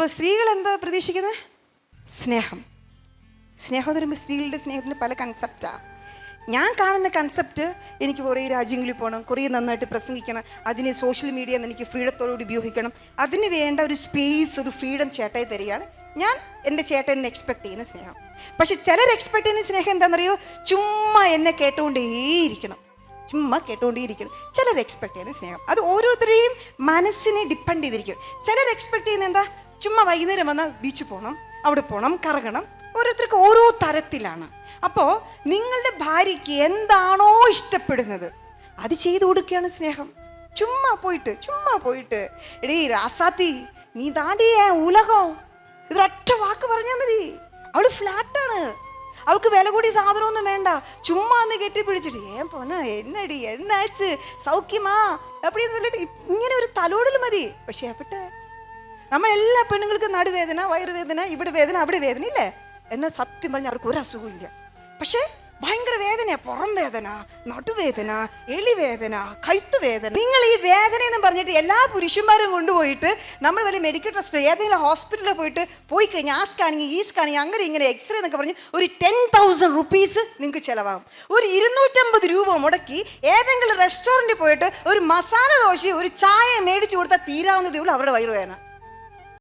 അപ്പോൾ സ്ത്രീകൾ എന്താ പ്രതീക്ഷിക്കുന്നത്? സ്നേഹം. സ്നേഹം എന്ന് പറയുമ്പോൾ സ്ത്രീകളുടെ സ്നേഹത്തിന് പല കൺസെപ്റ്റാണ് ഞാൻ കാണുന്ന കൺസെപ്റ്റ് എനിക്ക് കുറേ രാജ്യങ്ങളിൽ പോകണം കുറേ നന്നായിട്ട് പ്രസംഗിക്കണം അതിന് സോഷ്യൽ മീഡിയ എനിക്ക് ഫ്രീഡത്തോടുകൂടി ഉപയോഗിക്കണം അതിന് വേണ്ട ഒരു സ്പേസ് ഒരു ഫ്രീഡം ചേട്ടായി തരികയാണ് ഞാൻ എന്റെ ചേട്ടൻ നിന്ന് എക്സ്പെക്ട് ചെയ്യുന്ന സ്നേഹം. പക്ഷെ ചിലർ എക്സ്പെക്ട് ചെയ്യുന്ന സ്നേഹം എന്താണെന്നറിയോ? ചുമ്മാ എന്നെ കേട്ടുകൊണ്ടേയിരിക്കണം. ചുമ്മാ കേട്ടുകൊണ്ടേയിരിക്കണം. ചിലർ എക്സ്പെക്ട് ചെയ്യുന്ന സ്നേഹം. അത് ഓരോരുത്തരെയും മനസ്സിനെ ഡിപ്പെൻഡ് ചെയ്തിരിക്കും. ചിലർ എക്സ്പെക്ട് ചെയ്യുന്ന എന്താ? ചുമ്മാ വൈകുന്നേരം വന്നാൽ ബീച്ചിൽ പോകണം അവിടെ പോകണം കറങ്ങണം ഓരോരുത്തർക്ക് ഓരോ തരത്തിലാണ് അപ്പോൾ നിങ്ങളുടെ ഭാര്യയ്ക്ക് എന്താണോ ഇഷ്ടപ്പെടുന്നത് അത് ചെയ്തു കൊടുക്കുകയാണ് സ്നേഹം ചുമ്മാ പോയിട്ട് ചുമ്മാ പോയിട്ട് എടീ രാസാത്തി നീ താണ്ടിയേ ഉലകം ഇതൊരൊറ്റ വാക്ക് പറഞ്ഞാൽ മതി അവള് ഫ്ലാറ്റാണ് അവൾക്ക് വില കൂടി സാധനമൊന്നും വേണ്ട ചുമ്മാ ഒന്ന് കെട്ടിപ്പിടിച്ചിട്ട് ഏൻ പോന എന്നടി എന്നാച്ച് സൗഖ്യമാ എപ്പടിയെന്ന് சொல்லிட்டு ഇങ്ങനെ ഒരു തലോടൽ മതി പക്ഷെ എവിടെ നമ്മൾ എല്ലാ പെണ്ണുങ്ങൾക്കും നടുവേദന വയറുവേദന ഇവിടെ വേദന അവിടെ വേദന ഇല്ലേ? എന്നാൽ സത്യം പറഞ്ഞാൽ അവർക്ക് ഒരു അസുഖവും ഇല്ല. പക്ഷേ ഭയങ്കര വേദനയാണ് പുറം വേദന നടുവേദന എളിവേദന കഴുത്തുവേദന. നിങ്ങൾ ഈ വേദന എന്ന് പറഞ്ഞിട്ട് എല്ലാ പുരുഷന്മാരും കൊണ്ടുപോയിട്ട് നമ്മൾ വല്ല മെഡിക്കൽ ട്രസ്റ്റ് ഏതെങ്കിലും ഹോസ്പിറ്റലിൽ പോയിട്ട് പോയി കഴിഞ്ഞാൽ ആ സ്കാനിങ് ഈ സ്കാനിങ് അങ്ങനെ ഇങ്ങനെ എക്സ്റേ എന്നൊക്കെ പറഞ്ഞ് ഒരു ടെൻ തൗസൻഡ് റുപ്പീസ് നിങ്ങൾക്ക് ചിലവാകും. ഒരു ഇരുന്നൂറ്റമ്പത് രൂപ മുടക്കി ഏതെങ്കിലും റെസ്റ്റോറന്റിൽ പോയിട്ട് ഒരു മസാല ദോശയും ഒരു ചായ മേടിച്ചു കൊടുത്താൽ തീരാവുന്നതേ ഉള്ളൂ അവരുടെ വയറുവേദന.